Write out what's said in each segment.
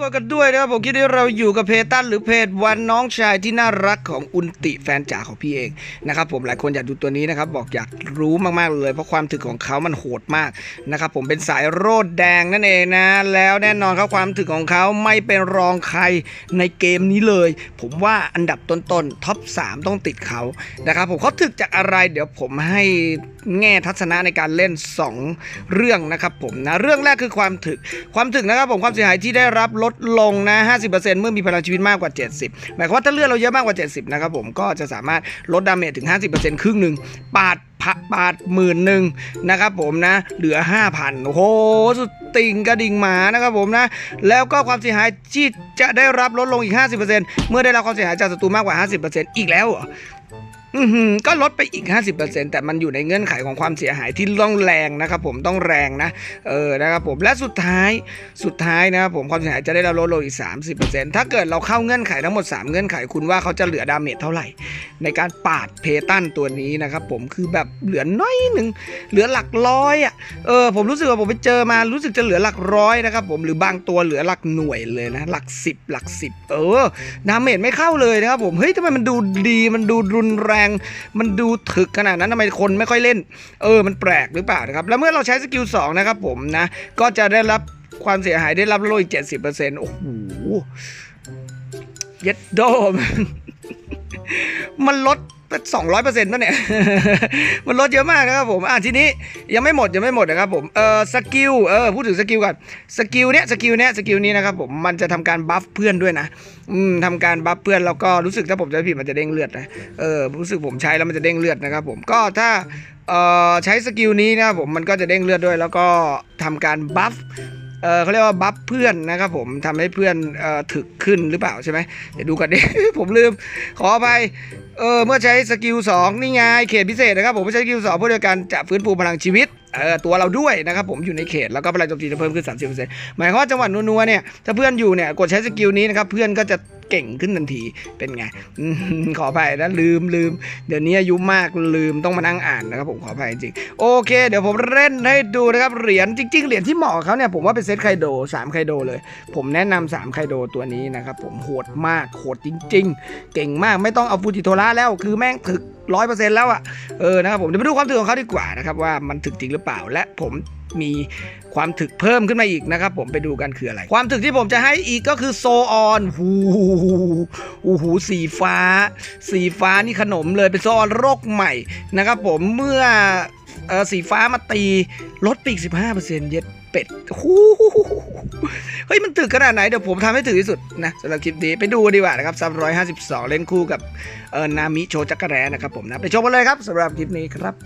ก็กันด้วยนะครับผมคิดว่าเราอยู่กับเพจตั้นหรือเพจวันน้องชายที่น่ารักของอุนติแฟนจ๋าของพี่เองนะครับผมหลายคนอยากดูตัวนี้นะครับบอกอยากรู้มากๆเลย เพราะความถึกของเขามันโหดมากนะครับผมเป็นสายโรดแดงนั่นเองนะ แล้วแน่นอนครับความถึกของเขาไม่เป็นรองใครในเกมนี้เลย ผมว่าอันดับต้นๆท็อป3 ต้องติดเขานะครับผมเขาถึกจากอะไรเดี๋ยวผมให้แง่ทัศนะในการเล่น 2 เรื่องนะครับผมนะเรื่องแรกคือความถึกความถึกนะครับผมความเสียหายที่ได้รับลดลงนะ 50%เมื่อมีพลังชีวิตมากกว่า 70 หมายความว่าถ้าเลือดเราเยอะมากกว่า 70 นะครับผมก็จะสามารถลดดาเมจถึง 50%ครึ่งหนึ่งปาดพะปาดหมื่นหนึ่งนะครับผมนะ เหลือ 5,000 โอ้โห สุดติ่งกระดิ่งหมานะครับผมนะ แล้วก็ความเสียหายที่จะได้รับลดลงอีก 50%เมื่อได้รับความเสียหายจากศัตรูมากกว่า 50%อีกแล้วเหรอ ก็ลดไปอีก 50%แต่มันอยู่ในเงื่อนไขของความเสียหายที่ต้องแรงนะครับผมต้องแรงนะเออนะครับผมและสุดท้ายสุดท้ายนะครับผมความเสียหายจะได้รับลดลงอีก 30%ถ้าเกิดเราเข้าเงื่อนไขทั้งหมด 3 เงื่อนไขคุณว่าเขาจะเหลือดาเมจเท่าไหร่ ในการปาดเพตันตัวนี้นะครับผมคือแบบเหลือน้อยหนึ่งเหลือหลักร้อยอะเออผมรู้สึกว่าผมไปเจอมารู้สึกจะเหลือหลักร้อยนะครับผมหรือบางตัวเหลือหลักหน่วยเลยนะหลักสิบหลักสิบเออดาเมจไม่เข้าเลยนะครับผมเฮ้ยทำไมมันดูดีมันดูรุนแรงมันดูถึกขนาดนั้นทำไมคนไม่ค่อยเล่น เออ มันแปลกหรือเปล่านะครับ แล้วเมื่อเราใช้สกิล2นะครับผมนะ ก็จะได้รับความเสียหายได้รับลดอีก70%โอ้โหเย็ดโดมมันลด สองร้อยเปอร์เซ็นต์ป่ะเนี่ย มันลดเยอะมากนะครับผมอะทีนี้ยังไม่หมดยังไม่หมดนะครับผมเออสกิลเออพูดถึงสกิลก่อนสกิลเนี้ยสกิลเนี้ยสกิลนี้นะครับผมมันจะทำการบัฟเพื่อนด้วยนะอืมทำการบัฟเพื่อนแล้วก็รู้สึกถ้าผมจะผิดมันจะเด้งเลือดนะเออรู้สึกผมใช้แล้วมันจะเด้งเลือดนะครับผมก็ถ้าเออใช้สกิลนี้นะครับผมมันก็จะเด้งเลือดด้วย แล้วก็ทำการบัฟ เออเขาเรียกว่าบัฟเพื่อนนะครับผมทำให้เพื่อนเอ่อถึกขึ้นหรือเปล่าใช่ไหมเดี๋ยวดูกันดิ ผมลืม ขอไปเออเมื่อใช้สกิล2นี่ไงเขตพิเศษนะครับผมเมื่อใช้สกิล2เพื่อเดียวกันจะฟื้นฟูพลังชีวิต เออตัวเราด้วยนะครับผมอยู่ในเขตแล้วก็พลังโจมตีจะเพิ่มขึ้น 30%หมายความว่าจังหวะนัวๆเนี่ยถ้าเพื่อนอยู่เนี่ยกดใช้สกิลนี้นะครับเพื่อนก็จะเก่งขึ้นทันทีเป็นไงขออภัยนะลืมลืมเดี๋ยวนี้อายุมากลืมต้องมานั่งอ่านนะครับผมขออภัยจริงโอเค เดี๋ยวผมเล่นให้ดูนะครับเหรียญจริง ๆเหรียญที่เหมาะเขาเนี่ยผมว่าเป็นเซตไคโด3ไคโดเลย ผมแนะนำ3ไคโดตัวนี้นะครับผมโหดมากโหดจริง ๆ เก่งมากไม่ต้องเอาฟูจิโทระแล้วคือแม่งถึกร้อยเปอร์เซ็นต์แล้วอะเออนะครับผมเดี๋ยวมาดูความถึกของเขาดีกว่านะครับว่ามันถึกจริงหรือเปล่า และผมมีความถึกเพิ่มขึ้นมาอีกนะครับ ผมไปดูกันคืออะไร ความถึกที่ผมจะให้อีกก็คือโซออนหูหูหูสีฟ้า สีฟ้านี่ขนมเลยเป็นโซออนโรคใหม่นะครับผมเมื่ออสีฟ้ามาตีลดปอีก 15%เย็ดเป็ดหูเฮ้ย มันถึกขนาดไหน เดี๋ยวผมทำให้ถึกที่สุดนะสำหรับคลิปนี้ ไปดูดีกว่านะครับซับร้อยห้าสิบสองเล่นคู่กับเออนามิโชจักรแร้นะครับผมนะ ไปชมกันเลยครับสำหรับคลิปนี้ครับ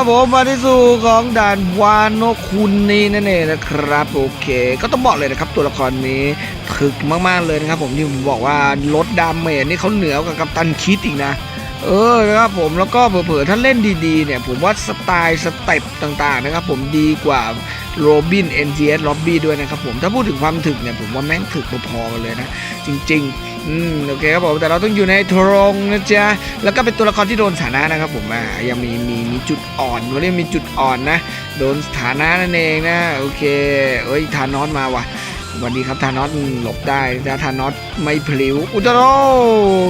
ครับผมมาที่สู่ของด่านวานโนคุณนี่นั่นเองนะครับโอเค ก็ต้องบอกเลยนะครับตัวละครนี้ถึกมากๆเลยนะครับผมที่ผมบอกว่าลดดาเมจนี่เขาเหนือกว่ากัปตันคิดอีกนะ เออนะครับผมแล้วก็เผลอๆถ้าเล่นดีๆเนี่ยผมว่าสไตล์สเต็ปต่างๆนะครับผมดีกว่าโรบิน NGS Lobby ด้วยนะครับผมถ้าพูดถึงความถึกเนี่ยผมว่าแม่งถึกพอๆกันเลยนะ จริง ๆ อืมโอเคครับผมแต่เราต้องอยู่ในทรงนะจ๊ะแล้วก็เป็นตัวละครที่โดนฐานะนะครับผมอ่ายังมีมีมีจุดอ่อนวันนี้มีจุดอ่อนนะ โดนฐานะนั่นเองนะโอเคเอ้ยทานอสมาว่ะวัสดีครับทานอสหลบได้แต่ทานอสไม่พลิ้วอุตโร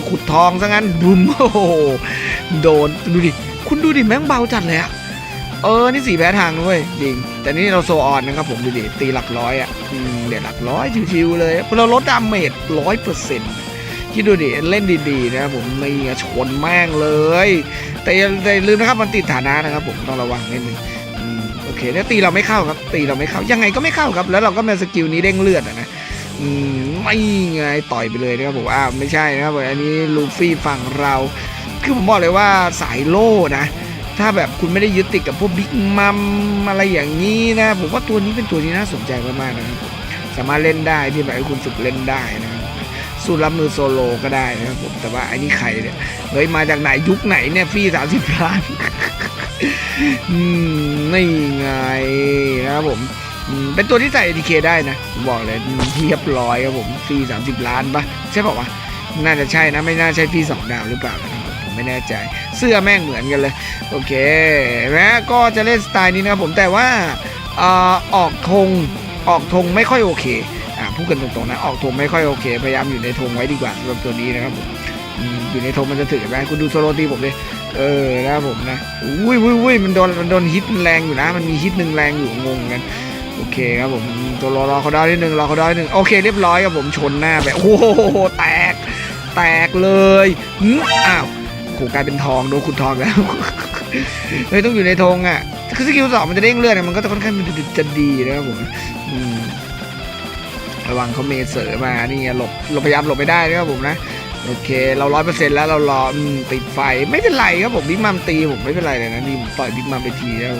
ขุดทองซะงั้นบุมโอ้โหโดนดูดิคุณดูดิแม่งเบาจัดเลยอะ เออ นี่สีแพ้ทางด้วยจริง แต่นี่เราโซออนนะครับผมดูดิตีหลักร้อยอะเดี๋ยวหลักร้อยชิวๆเลยเราลดดาเมจร้อยเปอร์เซ็นต์คิดดูดิเล่นดีๆนะครับผมม่ชนแม่งเลย แต่อย่าแต่ลืมนะครับมันติดฐานะนะครับผมต้องระวังนิดนึงอโอเคเนี่ยตีเราไม่เข้าครับ ตีเราไม่เข้ายังไงก็ไม่เข้าครับ แล้วเราก็มีสกิลนี้เด้งเลือดอะนะมไม่ไงต่อยไปเลยนะครับผมอ้าวไม่ใช่นะครับอันนี้ลูฟี่ฝั่งเรา คือผมบอกเลยว่าสายโล่นะ ถ้าแบบคุณไม่ได้ยึดติดกับพวกบิ๊กมัมอะไรอย่างนี้นะ ผมว่าตัวนี้เป็นตัวที่น่าสนใจมากๆนะครับสามารถเล่นได้ที่แบบให้คุณฝึกเล่นได้นะครับสู้รับมือโซโลก็ได้นะครับผมแต่ว่าไอ้นี่ใครเนี่ยเฮ้ยมาจากไหนยุคไหนเนี่ยฟรีสามสิบล้านอืมนี่ไงนะครับผมเป็นตัวที่ใส่ ATK ได้นะผมบอกเลยเรียบร้อยครับผมฟรี30 ล้านปะใช่ป่าวะน่าจะใช่นะไม่น่าใช่ฟรีสองดาวหรือเปล่านะครับ ไม่แน่ใจ เสื้อแม่งเหมือนกันเลย โอเคนะก็จะเล่นสไตล์นี้นะผมแต่ว่าออกธงออกธงไม่ค่อยโอเคอ่าพูดกันตรงๆนะออกธงไม่ค่อยโอเค พยายามอยู่ในธงไว้ดีกว่าสำหรับตัวนี้นะครับผมอยู่ในธงมันจะถือไหมคุณดูโซโลตีผมเลยเออนะครับผมนะอุ้ยอุ้ยอุ้ยมันโดนมันโดนฮิตแรงอยู่นะ มันมีฮิตหนึ่งแรงอยู่งงกันโอเคครับผมตัวรอรอเขาได้นิดนึงรอเขาได้นิดนึงโอเคเรียบร้อยครับผมชนหน้าแบบโอ้โหแตกแตกเลยอ้าว หกลายเป็นทองโดนขุดทองแล้ว เฮ้ยต้องอยู่ในธงอะ คือสกิลสองมันจะเด้งเลือดอะมันก็จะค่อนข้างจะดีนะครับผมระวังเขาเมเสอร์มา นี่หลบเราพยายามหลบไม่ได้นะครับผมนะ โอเค เราร้อยเปอร์เซ็นต์แล้วเรารอติดไฟไม่เป็นไรครับผมบิ๊กมัมตีผมไม่เป็นไรเลยนะนี่ต่อยบิ๊กมัมไปทีแล้ว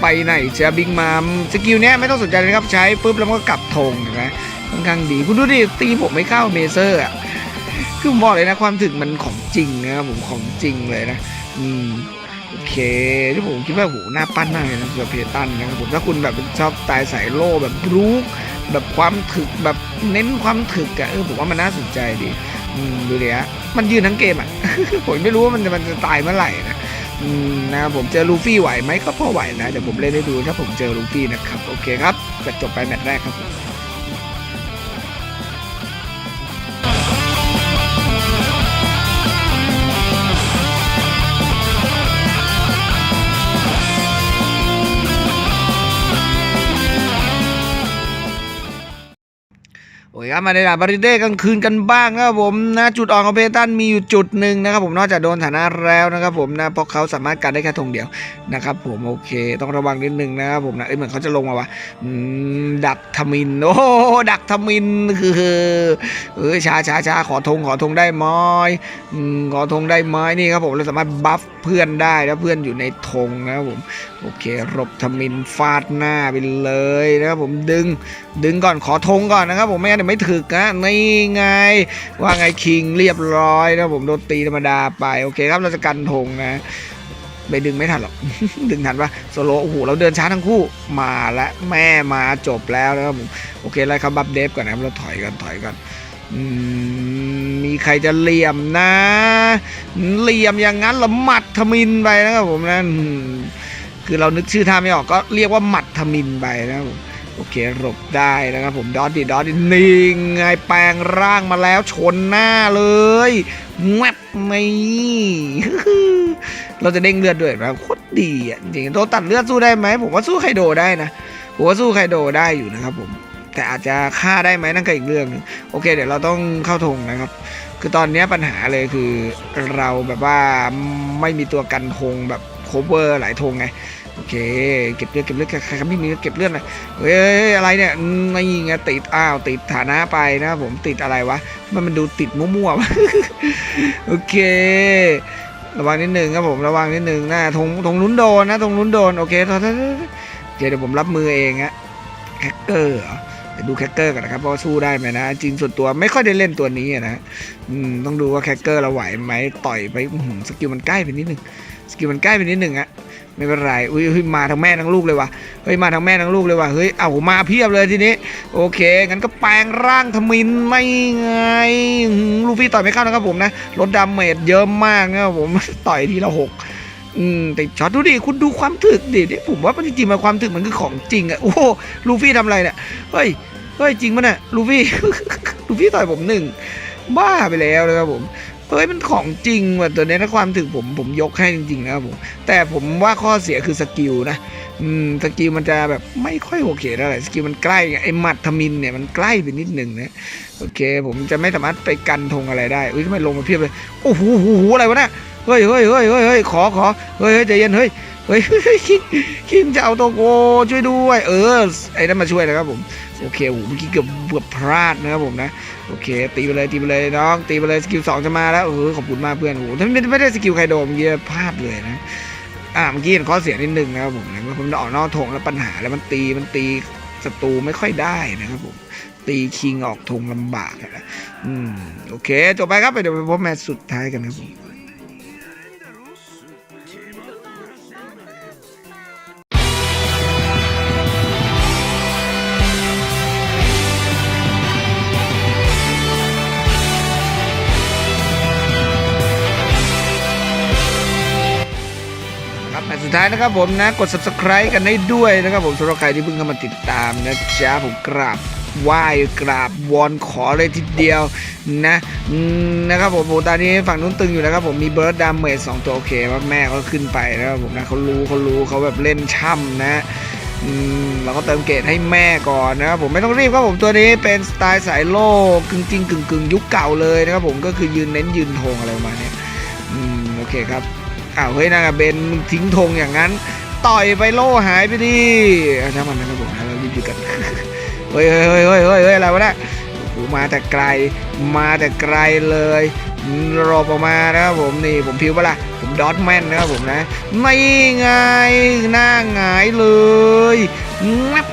ไปไหนจ้าบิ๊กมัมสกิลเนี้ยไม่ต้องสนใจนะครับใช้ปุ๊บแล้วก็กลับธงนไหมค่อนข้างดีคุณดูดิตีผมไม่เข้าเมเซอร์อะ คือผมบอกเลยนะความถึกมันของจริงนะครับผมของจริงเลยนะ อืมโอเคที่ผมคิดว่าโหน่าปั้นมากเลยนะสำหรับเพตันนะครับผมถ้าคุณแบบชอบตล์สายโล่แบบรูกแบบความถึกแบบเน้นความถึกอะเออผมว่ามันน่าสนใจดีอืมดูดิฮะมันยืนทั้งเกมอะผมไม่รู้ว่ามันจะมันจะตายเมื่อไหร่นะอืมนะครับผมเจอลูฟี่ไหวไหมก็พอไหวนะเดี๋ยวผมเล่นให้ดูถ้าผมเจอลูฟี่นะครับ โอเคครับก็จบไปแมตช์แรกครับ ยครับมาในด่าบาริเด้กลางคืนกันบ้างนะครับผมนะจุดอ่อนของเพตันมีอยู่จุดหนึ่งนะครับผมนอกจากโดนฐานะแล้วนะครับผมนะเพราะเขาสามารถกันได้แค่ธงเดียวนะครับผมโอเค ต้องระวังนิดนึงนะครับผมนะเอ้ยเหมือนเขาจะลงมาวะดักทมินโอ้ดักทมินคือเออช้าช้าช้าขอธงขอธงได้ไหมอืมขอธงได้ไหมนี่ครับผมเราสามารถบัฟเพื่อนได้แล้วเพื่อนอยู่ในธงนะครับผมโอเค รบทมินฟาดหน้าไปเลยนะครับผมดึงดึงก่อนขอธงก่อนนะครับผมไม่งั้นเดี๋ยวไม่ถึกนะนี่ไง ว่าไงคิงเรียบร้อยนะผมโดนตีธรรมดาไปโอเคครับเราจะกันธงนะไปดึงไม่ทันหรอก ดึงทันปะโซโลโอ้โหเราเดินช้าทั้งคู่มาและแม่มาจบแล้วนะครับผมโอเคไล่คำบัฟเดฟก่อนนะครับเราถอยกันถอยกันมีใครจะเหลี่ยมนะ เหลี่ยมอย่างนั้นเรอหมัดทมินไปนะครับผมนะอืมคือเรานึกชื่อท่าไม่ออกก็เรียกว่าหมัดทมินไปนะครับผม โอเคหลบได้นะครับผมดอดดิดอดดินี่ไงแปลงร่างมาแล้วชนหน้าเลยแวบนี่เราจะเด้งเลือดด้วยนะโคตรดีอะจริงๆตัวตัดเลือดสู้ได้ไหมผมว่าสู้ไคโดได้นะผมว่าสู้ไคโดได้อยู่นะครับผมแต่อาจจะฆ่าได้ไหมนั่นก็อีกเรื่องนึงโอเค เดี๋ยวเราต้องเข้าธงนะครับ คือตอนนี้ปัญหาเลยคือเราแบบว่าไม่มีตัวกันธงแบบโคเวอร์หลายธงไง โอเค เก็บเลือดเก็บเลือดใครใครไม่มีเก็บเลือดนะเฮ้ยอะไรเนี่ยอืมนี่ไงติดอ้าวติดฐานะไปนะครับผมติดอะไรวะมันมันดูติดมั่วๆโอเคระวังนิดนึงครับผมระวังนิดนึงนะธงธงลุ้นโดนนะธงลุ้นโดนโอเคโอเคเดี๋ยวผมรับมือเองอะแคคเกอร์เหรอเดี๋ยวดูแคคเกอร์กันนะครับว่าสู้ได้ไหมนะจริงส่วนตัวไม่ค่อยได้เล่นตัวนี้นะอืมต้องดูว่าแคคเกอร์เราไหวไหมต่อยไปสกิลมันใกล้ไปนิดนึงสกิลมันใกล้ไปนิดนึงอะ ไม่เป็นไรอุ้ยเฮ้ยมาทั้งแม่ทั้งลูกเลยว่ะเฮ้ยมาทั้งแม่ทั้งลูกเลยว่ะเฮ้ยเอามาเพียบเลยทีนี้ โอเคงั้นก็แปลงร่างทมินไม่ไงลูฟี่ต่อยไม่เข้านะครับผมนะลดดาเมจเยอะมากนะครับผมต่อยทีละหกอืมแติดช็อตดูดิคุณดูความถึกดิเนี่ยผมว่าจริงๆมันความถึกมันคือของจริงอะโอ้โหลูฟี่ทำอะไรเนี่ยเฮ้ยเฮ้ยจริงปะเนี่ยลูฟี่ลูฟี่ต่อยผมหนึ่งบ้าไปแล้วนะครับผม เฮ้ยมันของจริงว่ะตัวนี้ถ้าความถึงผมผมยกให้จริงๆนะครับผมแต่ผมว่าข้อเสียคือสกิลนะอืมสกิลมันจะแบบไม่ค่อยโอเคเท่าไหร่สกิลมันใกล้ไอ้มัดทมินเนี่ยมันใกล้ไปนิดหนึ่งนะโอเค ผมจะไม่สามารถไปกันธงอะไรได้อุ้ยทำไมลงมาเพียบเลยโอ้โหอ้โหอะไรวะเนี่ยเฮ้ยเฮ้ยเฮ้ยเฮ้ยขอขอเฮ้ยเฮ้ยใจเย็นเฮ้ย เฮ้ยคิงคิงจะเอาตัวโกช่วยด้วย เออไอ้นั่นมาช่วยนะครับผมโอเคโอ้โหเมื่อกี้เกือบเกือบพลาดนะครับผมนะโอเค ตีไปเลยตีไปเลยน้องตีไปเลยสกิลสองจะมาแล้วเออขอบคุณมากเพื่อนโอ้โหถ้าไม่ไม่ได้สกิลไคโดเมื่อกี้พลาดเลยนะอ่าเมื่อกี้เห็นข้อเสียนิดนึงนะครับผมนะว่าผมออกนอกธงแล้วปัญหาแล้วมันตีมันตีศัตรูไม่ค่อยได้นะครับผมตีคิงออกธงลำบากนะอืมโอเคจบไปครับไปเดี๋ยวไปพบแมตช์สุดท้ายกันครับผม ท้ายนะครับผมนะกด subscribe กันได้ด้วยนะครับผมสำหรับใครที่เพิ่งเข้ามาติดตามนะจ๊ะผมกราบไหว้กราบวอนขอเลยทีเดียวนะนะครับผมโอ้ตอนนี้ฝั่งนู้นตึงอยู่นะครับผมมีเบิร์ดดามเมจสองตัวโอเคว่าแม่เขาขึ้นไปนะครับผมนะเขารู้เขารู้เขาแบบเล่นช่ำนะอืมเราก็เติมเกรดให้แม่ก่อนนะครับผมไม่ต้องรีบครับผมตัวนี้เป็นสไตล์สายโลกกึ่งจริงกึ่งกึ่งยุคเก่าเลยนะครับผมก็คือยืนเน้นยืนธงอะไรประมาณนี้อืมโอเคครับ อ้าวเฮ้ยนางอะเบนมึงทิ้งธงอย่างนั้น ต่อยไปโล่หายไปดิเอาช่างมันนะครับผมเรารีบหยุดกันเฮ้ยเฮ้ยเฮ้ยเฮ้ยเฮ้ยอะไรวะเนี่ยมาแต่ไกลมาแต่ไกลเลยรอออกมานะครับผมนี่ผมพิวปะล่ะผมดอทแมนนะครับผมนะ ไม่ไงหน้าหงายเลยงับ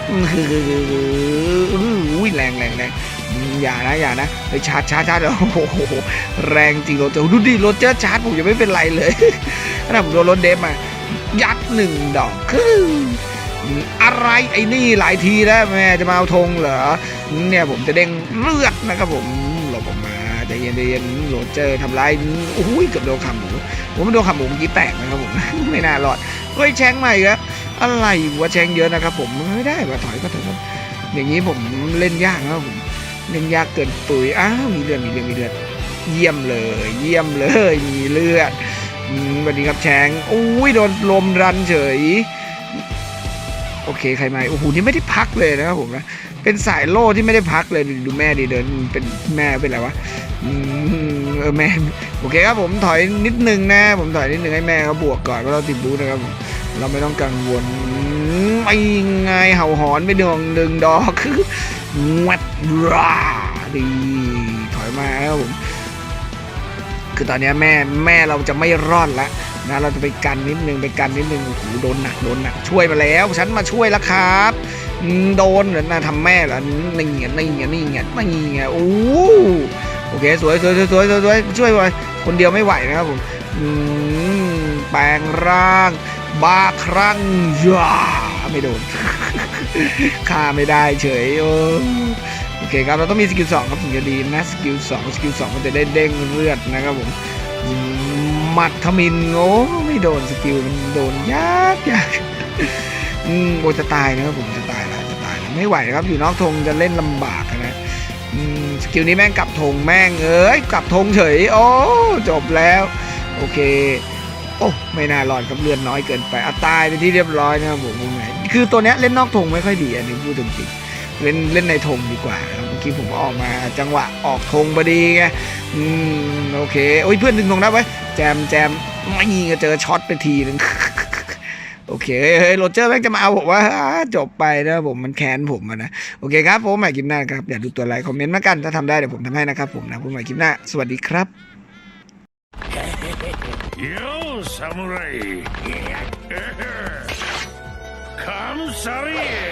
อุ้ยแรงแรงแรง อย่านะอย่านะเฮ้ชาร์จชาร์จชาร์จโอ้โหแรงจริงโรเจอร์ดูดิโรเจอร์ชาร์จผมยังไม่เป็นไรเลยขณะผมโดนรถเดฟมายัดหนึ่งดอกคืออะไรไอ้นี่หลายทีแล้วแม่จะมาเอาธงเหรอเนี่ยผมจะเด้งเลือดนะครับผมหลบออกมาใจเย็นใจเย็นโรเจอร์ทำร้ายโอ้ยเกือบโดนขาหมูผมโดนขาหมูเมื่อกี้แตกนะครับผมไม่น่ารอดเฮ้ยแชงใหม่ครับอะไรวะแชงเยอะนะครับผมไม่ได้ว่าถอยก็ถอยอย่างนี้ผมเล่นยากนะครับผม เล่นยากเกินปุ๋ยอ้าวมีเลือดมีเลือดมีเลือดเยี่ยมเลย เยี่ยมเลยมีเลือดสวัสดีครับแชงอุ้ยโดนลมรันเฉย โอเคใครมาโอ้โหนี่ไม่ได้พักเลยนะครับผมนะเป็นสายโล่ที่ไม่ได้พักเลยดูแม่ดีเดินเป็นแม่เป็นอะไรวะเออแม่โอเคครับผมถอยนิดนึงนะ ผมถอยนิดนึงให้แม่เขาบวกก่อนเพราะเราติดบูธนะครับผมเราไม่ต้องกังวลไม่ไงเห่าหอนไปดวงหนึ่งดอกคือ วัดราดีถอยมาครับผม คือตอนนี้แม่แม่เราจะไม่รอดแล้วนะเราจะไปกันนิดนึงไปกันนิดนึงโอ้โหโดนหนักโดนหนักช่วยมาแล้ว ฉันมาช่วยแล้วครับ โดนเหรอนะทำแม่เหรอนี่ไงนี่ไงนี่ไงนี่ไงโอ้โอเคสวยสวยสวยสวยสวยช่วยไปคนเดียวไม่ไหวนะครับผมแปลงร่างบ้าครั่งย่าไม่โดน ฆ่าไม่ได้เฉยโอ้โอเคครับเราต้องมีสกิลสองครับถึงจะดีนะสกิลสองสกิลสองมันจะได้เด้งเลือดนะครับผมมหมัดทมินโง่ไม่โดนสกิลมันโดนยากยากอืมโอจะตายนะครับผมจะตายแล้วจะตายแล้วไม่ไหวครับอยู่นอกธงจะเล่นลำบากนะสกิลนี้แม่งกลับธงแม่งเอ้ยกลับธงเฉย โอ้จบแล้ว โอเค โอ้ไม่น่ารอดครับเลือนน้อยเกินไปอะตายไปที่เรียบร้อยนะครับผมผมไหน คือตัวเนี้ยเล่นนอกธงไม่ค่อยดีอันนี้พูดจริงๆเล่นเล่นในธงดีกว่าครับเมื่อกี้ผมออกมาจังหวะออกธงพอดีไงอืมโอเคโอ้ยเพื่อนดึงธงได้ไว้ยแจมแจมไม่ยิงก็เจอช็อตไปทีนึงโอเคเฮ้ยโรเจอร์แม่งจะมาเอาผมว่าจบไปนะผมมันแค้นผมนะโอเคครับผมใหม่คลิปหน้าครับอย่าดูตัวอะไรคอมเมนต์มากันถ้าทำได้เดี๋ยวผมทำให้นะครับผมนะผมใหม่คลิปหน้า สวัสดีครับよう comes Ariel!